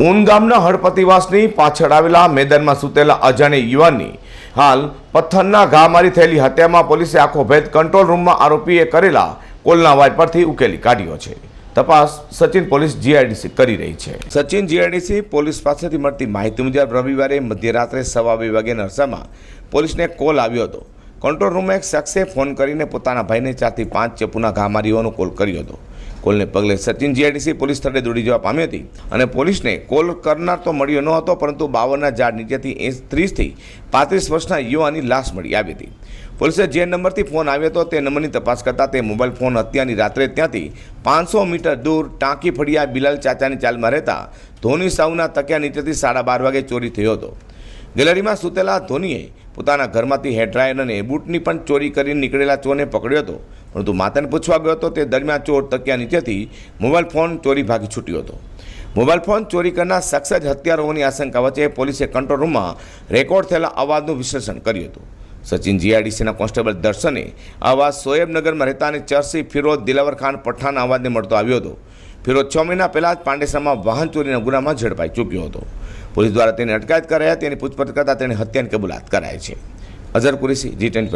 ઊન ગામના હળપતિવાસની પાછળ આવેલા મેદાનમાં સૂતેલા અજાણી યુવાનની હાલ પથ્થરના ઘા મારી થયેલી હત્યામાં પોલીસે આખો ભેદ કંટ્રોલ રૂમમાં આરોપીએ કરેલા કોલના વાય પરથી ઉકેલી કાઢ્યો છે. તપાસ સચિન પોલીસ જીઆઈડીસી કરી રહી છે. સચિન જીઆઈડીસી પોલીસ પાસેથી મળતી માહિતી મુજબ રવિવારે મધ્યરાત્રે સવા બે વાગ્યાના અરસામાં પોલીસને કોલ આવ્યો હતો. કંટ્રોલ રૂમમાં એક શખ્સે ફોન કરીને પોતાના ભાઈને ચારથી પાંચ ચેપુના ઘા મારી કોલ કર્યો હતો. કોલને પગલે સચિન જીઆઈડીસી પોલીસ સ્થળે દોડી જવા પામી હતી અને પોલીસને કોલ કરનાર તો મળ્યો ન હતો, પરંતુ બાવનના ઝાડ નીચેથી ત્રીસથી પાંત્રીસ વર્ષના યુવાની લાશ મળી આવી હતી. પોલીસે જે નંબરથી ફોન આવ્યો હતો તે નંબરની તપાસ કરતાં તે મોબાઈલ ફોન હત્યાની રાત્રે ત્યાંથી પાંચસો મીટર દૂર ટાંકી ફળિયા બિલાલ ચાચાની ચાલમાં રહેતા ધોની સાઉના તકિયા નીચેથી સાડા બાર વાગે ચોરી થયો હતો. ગેલેરીમાં સૂતેલા ધોનીએ પોતાના ઘરમાંથી હેડરાયર અને બૂટની પણ ચોરી કરીને નીકળેલા ચોરને પકડ્યો હતો. પરંતુ માતાને પૂછવા ગયો હતો, તે દરમિયાન ચોર તકિયા નીચેથી મોબાઈલ ફોન ચોરી ભાગી છૂટ્યો હતો. મોબાઈલ ફોન ચોરી કરનાર શખ્સ જ હત્યાર આશંકા વચ્ચે પોલીસે કંટ્રોલ રૂમમાં રેકોર્ડ થયેલા અવાજનું વિશ્લેષણ કર્યું હતું. સચિન જીઆઈડીસીના કોન્સ્ટેબલ દર્શને આવા સોએબનગરમાં રહેતા અને ચર્સી ફિરોજ દિલાવર ખાન પઠાણ અવાજને મળતો આવ્યો હતો. ફિરોજ છ મહિના પહેલાં જ પાંડેસરામાં વાહન ચોરીના ગુનામાં ઝડપાઈ ચૂક્યો હતો. પોલીસ દ્વારા તેની અટકાયત કરાયા, તેની પૂછપરછ કરતાં તેની હત્યાની કબૂલાત કરાઈ છે. અઝર કુરેશી, જી ટેન